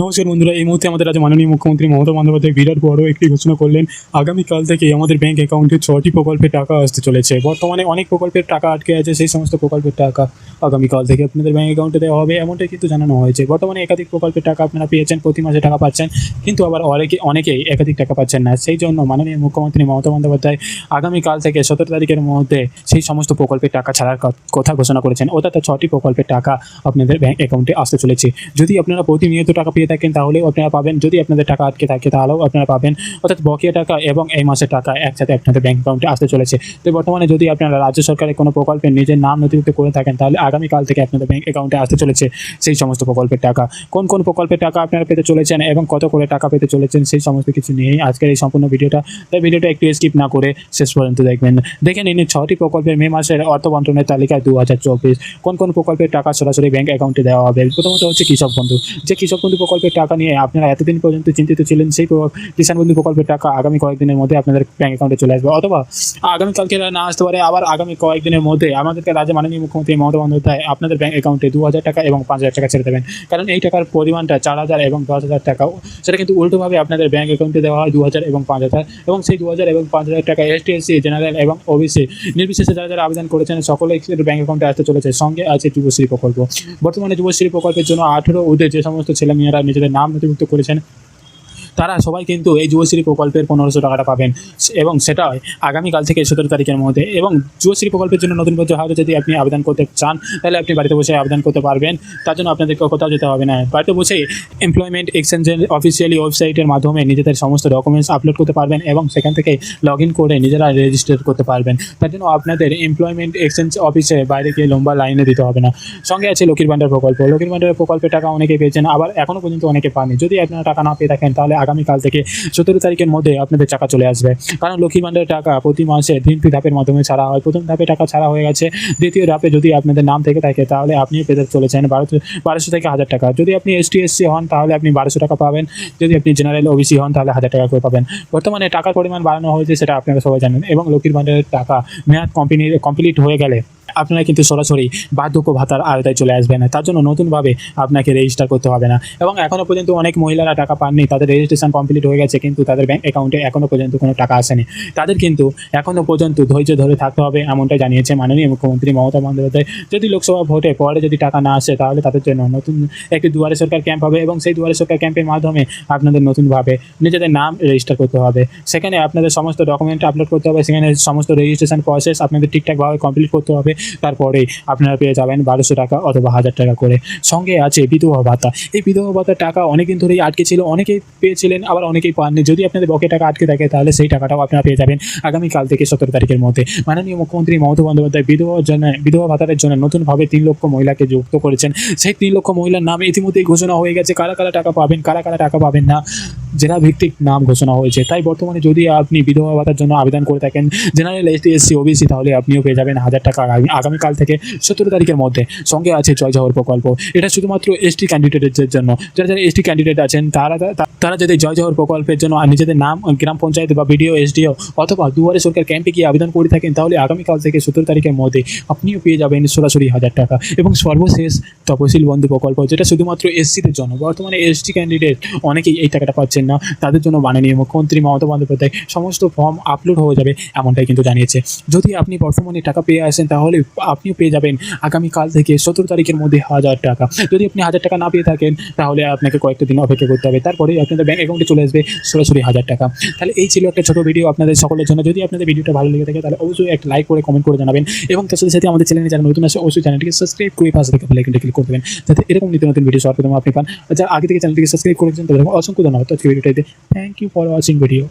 নমস্কার বন্ধুরা, এই মুহূর্তে আমাদের রাজ্য মাননীয় মুখ্যমন্ত্রী মমতা বন্দ্যোপাধ্যায় বিরাট বড় একটি ঘোষণা করলেন। আগামীকাল থেকে আমাদের ব্যাংক অ্যাকাউন্টে ছটি প্রকল্পে টাকা আসতে চলেছে। বর্তমানে অনেক প্রকল্পের টাকা আটকে আছে, সেই সমস্ত প্রকল্পের টাকা আগামীকাল থেকে আপনাদের ব্যাংক অ্যাকাউন্টে দেওয়া হবে, এমনটাই কিন্তু জানানো হয়েছে। বর্তমানে একাধিক প্রকল্পের টাকা আপনারা পেয়েছেন, প্রতি মাসে টাকা পাচ্ছেন, কিন্তু আবার অনেকে, অনেকেই একাধিক টাকা পাচ্ছেন না। সেই জন্য মাননীয় মুখ্যমন্ত্রী মমতা বন্দ্যোপাধ্যায় আগামীকাল থেকে সতেরো তারিখের মধ্যে সেই সমস্ত প্রকল্পের টাকা ছাড়ার কথা ঘোষণা করেছেন। অর্থাৎ ছটি প্রকল্পের টাকা আপনাদের ব্যাংক অ্যাকাউন্টে আসতে চলেছে। যদি আপনারা প্রতিনিয়ত টাকা পেয়ে থাকেন তাহলেও আপনারা পাবেন, যদি আপনাদের টাকা আটকে থাকে, তাহলেও আপনারা পাবেন। অর্থাৎ বকেয়া টাকা এবং এই মাসের টাকা একসাথে আপনাদের ব্যাংক অ্যাকাউন্টে আসতে চলেছে। তো বর্তমানে যদি আপনারা রাজ্য সরকারের কোনো প্রকল্পে নিজের নাম নথিভুক্ত করে থাকেন, তাহলে আগামীকাল থেকে আপনাদের ব্যাংক অ্যাকাউন্টে আসতে চলেছে সেই সমস্ত প্রকল্পের টাকা। কোন কোন প্রকল্পের টাকা আপনারা পেতে চলেছেন এবং কত করে টাকা পেতে চলেছেন, সেই সমস্ত কিছু নিয়েই আজকের এই সম্পূর্ণ ভিডিওটা। তাই ভিডিওটা একটু স্কিপ না করে শেষ পর্যন্ত দেখবেন। দেখে নিন ছটি প্রকল্পের মে মাসের অর্থ বন্টনের তালিকায় দু হাজার চব্বিশ। কোন কোন প্রকল্পের টাকা সরাসরি ব্যাংক অ্যাকাউন্টে দেওয়া হবে? প্রথমত হচ্ছে কৃষক বন্ধু। যে কৃষক বন্ধু প্রকল্পের টাকা নিয়ে আপনারা এতদিন পর্যন্ত চিন্তিত ছিলেন, সেই কিষাণ বন্ধু প্রকল্পের টাকা আগামী কয়েকদিনের মধ্যে আপনাদের ব্যাঙ্ক অ্যাকাউন্টে চলে আসবে। অথবা আগামীকালকে না আসতে পারে, আবার আগামী কয়েকদিনের মধ্যে আমাদেরকে রাজ্যে মাননীয় মুখ্যমন্ত্রী মমতা বন্দ্যোপাধ্যায় আপনাদের ব্যাঙ্ক অ্যাকাউন্টে দু হাজার টাকা এবং পাঁচ হাজার টাকা ছেড়ে দেবেন। কারণ এই টাকার পরিমাণটা চার হাজার এবং দশ হাজার টাকা, সেটা কিন্তু উল্টোভাবে আপনাদের ব্যাঙ্ক অ্যাকাউন্টে দেওয়া হয় দু হাজার এবং পাঁচ হাজার এবং সেই দু হাজার এবং পাঁচ হাজার টাকা S T S C general এবং ওবিসি নির্বিশেষে যারা যারা আবেদন করেছেন সকলে ব্যাঙ্ক অ্যাকাউন্টে আসতে চলেছে। সঙ্গে আছে যুবশ্রী প্রকল্প। বর্তমানে যুবশ্রী প্রকল্পের জন্য আঠেরো ঊর্ধ্বে যে সমস্ত ছেলেমেয়েরা নিজেদের নাম নথিভুক্ত করেছেন। তারা সবাই কিন্তু এই যুবশ্রী প্রকল্পের পনেরোশো টাকাটা পাবেন। এবং সেটা আগামীকাল থেকে সতেরো তারিখের মধ্যে। এবং যুবশ্রী প্রকল্পের জন্য নতুন বছর হয়তো যদি আপনি আবেদন করতে চান, তাহলে আপনি বাড়িতে বসে আবেদন করতে পারবেন। তার জন্য আপনাদেরকে কোথাও যেতে হবে না। বাড়িতে বসে এমপ্লয়মেন্ট এক্সচেঞ্জের অফিসিয়ালি ওয়েবসাইটের মাধ্যমে নিজেদের সমস্ত ডকুমেন্টস আপলোড করতে পারবেন এবং সেখান থেকে লগ ইন করে নিজেরা রেজিস্টার করতে পারবেন। তার জন্য আপনাদের এমপ্লয়মেন্ট এক্সচেঞ্জ অফিসে বাইরে গিয়ে লম্বা লাইনে দিতে হবে না। সঙ্গে আছে লক্ষ্মীর ভাণ্ডার প্রকল্প। লক্ষ্মীর ভাণ্ডারের প্রকল্পের টাকা অনেকে পেয়েছেন, আবার এখনও পর্যন্ত অনেকে পাননি। যদি আপনারা টাকা না পেয়ে থাকেন, তাহলে আগামীকাল থেকে সতেরো তারিখের মধ্যে আপনাদের টাকা চলে আসবে। কারণ লক্ষ্মীর ভাণ্ডারের টাকা প্রতি মাসে তিনটি ধাপের মাধ্যমে ছাড়া হয়। প্রথম ধাপে টাকা ছাড়া হয়ে গেছে। দ্বিতীয় ধাপে যদি আপনাদের নাম থেকে থাকে, তাহলে আপনিও পেতে চলেছেন বারোশো বারোশো থেকে হাজার টাকা। যদি আপনি এস টি এসসি হন, তাহলে আপনি বারোশো টাকা পাবেন। যদি আপনি জেনারেল ওবিসি হন, তাহলে হাজার টাকা করে পাবেন। বর্তমানে টাকার পরিমাণ বাড়ানো হয়েছে, সেটা আপনারা সবাই জানেন। এবং লক্ষ্মীর ভাণ্ডারের টাকা মেয়াদ কম্পানি কমপ্লিট হয়ে গেলে আপনারা কিন্তু সরাসরি বার্ধক্য ভাতার আওতায় চলে আসবেন তার জন্য নতুনভাবে আপনাকে রেজিস্টার করতে হবে না। এবং এখনও পর্যন্ত অনেক মহিলারা টাকা পাননি। তাদের রেজিস্ট্রেশন কমপ্লিট হয়ে গেছে, কিন্তু তাদের ব্যাংক অ্যাকাউন্টে এখনও পর্যন্ত কোনো টাকা আসেনি। তাদের কিন্তু এখনও পর্যন্ত ধৈর্য ধরে থাকতে হবে এমনটাই জানিয়েছে মাননীয় মুখ্যমন্ত্রী মমতা বন্দ্যোপাধ্যায়। যদি লোকসভা ভোটে পরে যদি টাকা না আসে, তাহলে তাদের জন্য নতুন একটি দুয়ারে সরকার ক্যাম্প হবে এবং সেই দুয়ারে সরকার ক্যাম্পের মাধ্যমে আপনাদের নতুনভাবে নিজেদের নাম রেজিস্টার করতে হবে। সেখানে আপনাদের সমস্ত ডকুমেন্ট আপলোড করতে হবে। সেখানে সমস্ত রেজিস্ট্রেশন প্রসেস আপনাদের ঠিকঠাকভাবে কমপ্লিট করতে হবে। তারপরেই আপনারা পেয়ে যাবেন বারোশো টাকা অথবা হাজার টাকা করে। সঙ্গে আছে বিধবা ভাতা। এই বিধবা ভাতার টাকা অনেকদিন ধরেই আটকে ছিল, অনেকেই পেয়েছিলেন, আবার অনেকেই পাননি। যদি আপনাদের বকে টাকা আটকে থাকে, তাহলে সেই টাকাটাও আপনারা পেয়ে যাবেন আগামীকাল থেকে সতেরো তারিখের মধ্যে। মাননীয় মুখ্যমন্ত্রী মমতা বন্দ্যোপাধ্যায় বিধবার জন্য বিধবা ভাতার জন্য নতুনভাবে তিন লক্ষ মহিলাকে যুক্ত করেছেন। সেই তিন লক্ষ মহিলার নাম ইতিমধ্যেই ঘোষণা হয়ে গেছে। কারা কারা টাকা পাবেন, কারা কারা টাকা পাবেন না? জেলা ভিত্তিক নাম ঘোষণা হয়েছে। তাই বর্তমানে যদি আপনি বিধবা ভাতার জন্য আবেদন করে থাকেন, general S T SC OBC তাহলে আপনিও পেয়ে যাবেন হাজার টাকা আগামীকাল থেকে সতেরো তারিখের মধ্যে। সঙ্গে আছে জয় জহর প্রকল্প। এটা শুধুমাত্র এসটি ক্যান্ডিডেটের জন্য। যারা যারা এসটি ক্যান্ডিডেট আছেন, তারা তারা যদি জয় জহর প্রকল্পের জন্য নিজেদের নাম, গ্রাম পঞ্চায়েত বা বিডিও, এসডিও অথবা দুয়ারে সরকার ক্যাম্পে গিয়ে আবেদন করে থাকেন, তাহলে আগামীকাল থেকে সতেরো তারিখের মধ্যে আপনিও পেয়ে যাবেন সরাসরি হাজার টাকা। এবং সর্বশেষ তপশিল বন্ধু প্রকল্প, যেটা শুধুমাত্র এসসিদের জন্য। বর্তমানে এসটি ক্যান্ডিডেট অনেকেই এই টাকাটা পাচ্ছেন। না, তাদের জন্য মাননীয় মুখ্যমন্ত্রী মমতা বন্দ্যোপাধ্যায় সমস্ত ফর্ম আপলোড হয়ে যাবে, এমনটাই কিন্তু জানিয়েছে। যদি আপনি বর্তমানে টাকা পেয়ে আসেন, তাহলে আপনিও পেয়ে যাবেন আগামীকাল থেকে সতেরো তারিখের মধ্যে হাজার টাকা। যদি আপনি হাজার টাকা না পেয়ে থাকেন, তাহলে আপনাকে কয়েকটা দিন অপেক্ষা করতে হবে। তারপরে আপনাদের ব্যাঙ্ক অ্যাকাউন্টে চলে আসবে সরাসরি হাজার টাকা। তাহলে এই ছিল একটা ছোটো ভিডিও আপনাদের সকলের জন্য। যদি আপনাদের ভিডিওটা ভালো লেগে থাকে, তাহলে অবশ্যই একটা লাইক করে কমেন্ট করে জানাবেন। এবং তার সাথে সাথে আমাদের চ্যানেলে যারা নতুন আছে, অবশ্যই চ্যানেলটিকে সাবস্ক্রাইব করে পাশে থেকে বেলাইকনটা ক্লিক করে দেবেন। যাতে এরকম নিত্য নতুন ভিডিও সর্বপ্রথম আপনি পান। যারা আগে থেকে চ্যানেলটিকে সাবস্ক্রাইব করেছেন তাদের অসংখ্য ধন্যবাদ। video thank you for watching video.